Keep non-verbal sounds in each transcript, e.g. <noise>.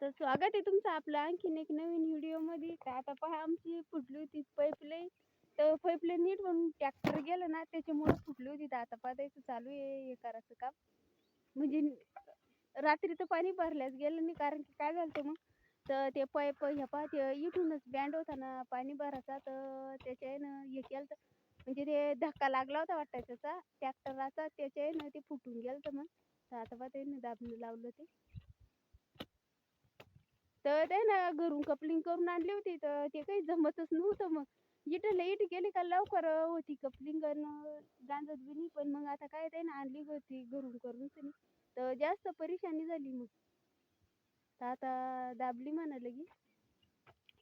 तर स्वागत आहे तुमचं आपलं आणखीन एक नवीन व्हिडिओमध्ये. तर आता पहा आमची फुटली होती पाईपलाईन. तर पाईपलाईन नीट म्हणून ट्रॅक्टर गेलं ना त्याच्यामुळे फुटली होती. तर आता पहा चालू आहे हे करायचं काम. म्हणजे रात्री तर पाणी भरल्याच गेलं नाही कारण की काय झालं मग? तर ते पाईप ह्या पहा ते इथूनच बँड होता ना पाणी भरायचा. तर त्याच्यानं हे केलं तर म्हणजे ते धक्का लागला होता वाटतं त्याचा ट्रॅक्टराचा त्याच्यानं ते फुटून गेलं तर मग. तर आता पाहता त्यानं लावलं ते. तर ते ना घरून कपलिंग करून आणली होती तर ते काही जमतच नव्हतं मग. इथं इट गेली का लवकर होती कपलिंग गांजत बी नाही पण मग आता काय ते ना आणली होती घरून करून तर जास्त परेशानी झाली मग. तर आता दाबली म्हणा लगी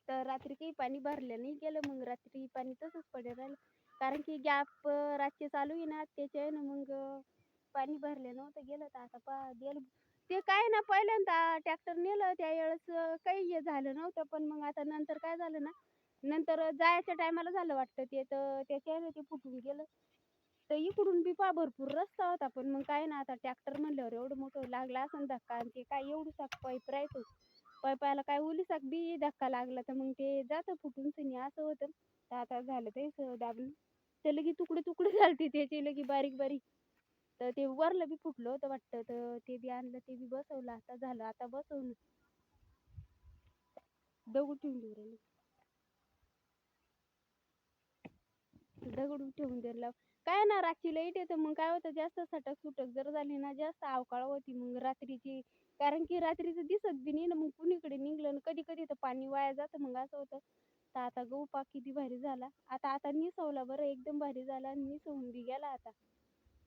तर रात्री काही पाणी भरलं नाही गेलं मग रात्री पाणी तसंच पडे राहिलं. कारण की गॅप रातचे चालू आहे ना त्याच्यानं मग पाणी भरलं नव्हतं गेलं. तर आता पा गेलं. ते काय ना पहिल्यांदा ट्रॅक्टर नेलं त्या वेळेस काही हे झालं नव्हतं पण मग आता नंतर काय झालं ना नंतर जायच्या टायमाला झालं वाटतं ते तर त्याच्यानं ते फुटून गेलं. तर इकडून बी पा भरपूर रस्ता होता पण मग काय ना आता ट्रॅक्टर म्हणल्यावर एवढं मोठं लागला असं धक्का आणि ते काय एवढं पाईप राहायचं. पायपाला काय ओलीसाक बी धक्का लागला तर मग ते जातं फुटून सनी असं होतं. तर आता झालं ते दाबलं. ते लगी तुकडे तुकडे <laughs> झालते त्याचे लगी बारीक बारीक तर ते वरलं बी फुटलं होतं वाटतं तर ते बी आणलं ते बी बसवलं. आता झालं आता बसवलं दगड ठेवून देऊ राहिले. दगड ठेवून द्यायला काय ना रातची लाइट येतं मग काय होतं जास्त सटक सुटक जर झाली ना जास्त अवकाळ होती मग रात्रीची कारण की रात्रीचं दिसत बी नाही ना मग कुणीकडे निघलं ना कधी कधी तर पाणी वाया जातं मग असं होतं. तर आता गहू पाक किती भारी झाला. आता आता निसवला बरं एकदम भारी झाला आणि निसवून बी गेला आता.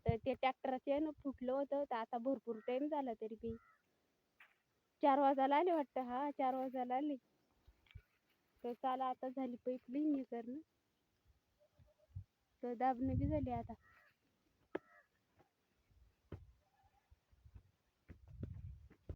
तर ते ट्रॅक्टरचे ना फुटलं होतं तर आता भरपूर टाइम झाला तरी बी. चार वाजायला आले वाटतं. हा चार वाजायला आले. तर चाल आता झाली पाईप लिहिणी करणं तर दाबणं बी झाली आता.